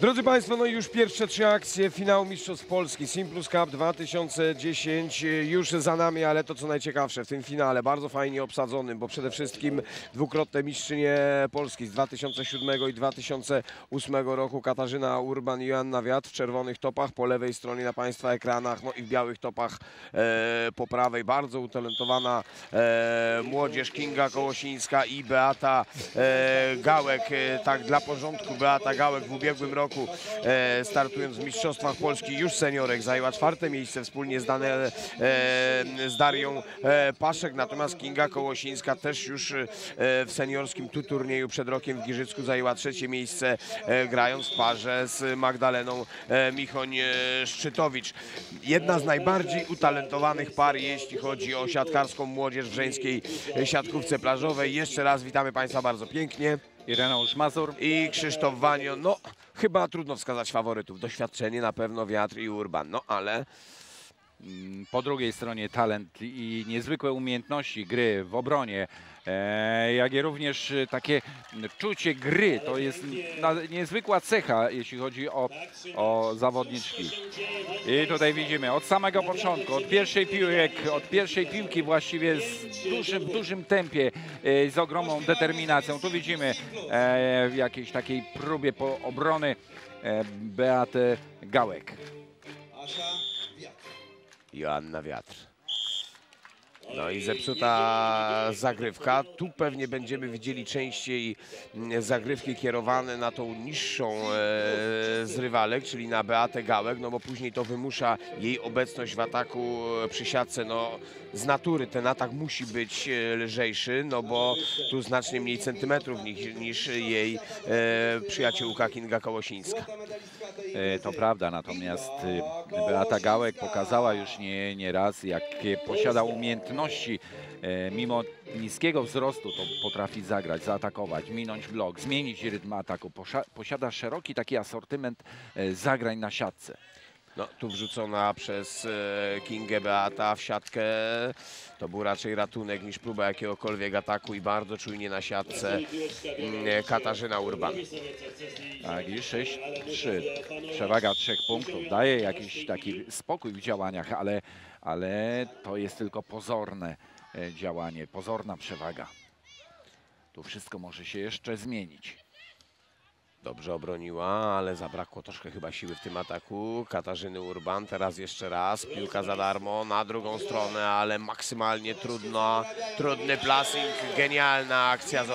Drodzy Państwo, no już pierwsze trzy akcje finału Mistrzostw Polski Simplus Cup 2010 już za nami, ale to co najciekawsze w tym finale, bardzo fajnie obsadzonym, bo przede wszystkim dwukrotne mistrzynie Polski z 2007 i 2008 roku Katarzyna Urban i Joanna Wiatr w czerwonych topach po lewej stronie na Państwa ekranach, no i w białych topach e, po prawej. Bardzo utalentowana e, młodzież Kinga Kołosińska i Beata e, Gałek. E, tak dla porządku, Beata Gałek w ubiegłym roku e, startując w Mistrzostwach Polski już seniorek zajęła czwarte miejsce wspólnie z, Dane, e, z Darią e, Paszek, natomiast Kinga Kołosińska też już w seniorskim tu turnieju przed rokiem w Giżycku zajęła trzecie miejsce grając w parze z Magdaleną Michoń-Szczytowicz. Jedna z najbardziej utalentowanych par, jeśli chodzi o siatkarską młodzież w żeńskiej siatkówce plażowej. Jeszcze raz witamy Państwa bardzo pięknie. Ireneusz Mazur. I Krzysztof Wanio, no chyba trudno wskazać faworytów. Doświadczenie na pewno Wiatr i Urban, no ale Mm, Po drugiej stronie talent i niezwykłe umiejętności gry w obronie, e, jak i również e, takie czucie gry. To jest niezwykła cecha, jeśli chodzi o, o zawodniczki. I tutaj widzimy od samego początku, od pierwszej piłek, od pierwszej piłki właściwie z dużym, dużym tempie, z ogromną determinacją. Tu widzimy e, w jakiejś takiej próbie po obrony e, Beatę Gałek. Joanna Wiatr. No i zepsuta zagrywka. Tu pewnie będziemy widzieli częściej mm, zagrywki kierowane na tą niższą e, z rywalek, czyli na Beatę Gałek, no bo później to wymusza jej obecność w ataku e, przy siatce. No z natury ten atak musi być e, lżejszy, no bo tu znacznie mniej centymetrów niż, jej przyjaciółka Kinga Kołosińska. To prawda, natomiast Beata Gałek pokazała już nie, nie raz, jakie posiada umiejętności. E, Mimo niskiego wzrostu to potrafi zagrać, zaatakować, minąć blok, zmienić rytm ataku. Posiada szeroki taki asortyment e, zagrań na siatce. No, tu wrzucona przez e, Kingę Beata w siatkę. To był raczej ratunek niż próba jakiegokolwiek ataku i bardzo czujnie na siatce mm, Katarzyna Urban. Tak, i 6-3. Przewaga trzech punktów. Daje jakiś taki spokój w działaniach, ale, ale to jest tylko pozorne e, działanie, pozorna przewaga. Tu wszystko może się jeszcze zmienić. Dobrze obroniła, ale zabrakło troszkę chyba siły w tym ataku. Katarzyny Urban, teraz jeszcze raz. Piłka za darmo na drugą stronę, ale maksymalnie trudna, trudny placing. Genialna akcja z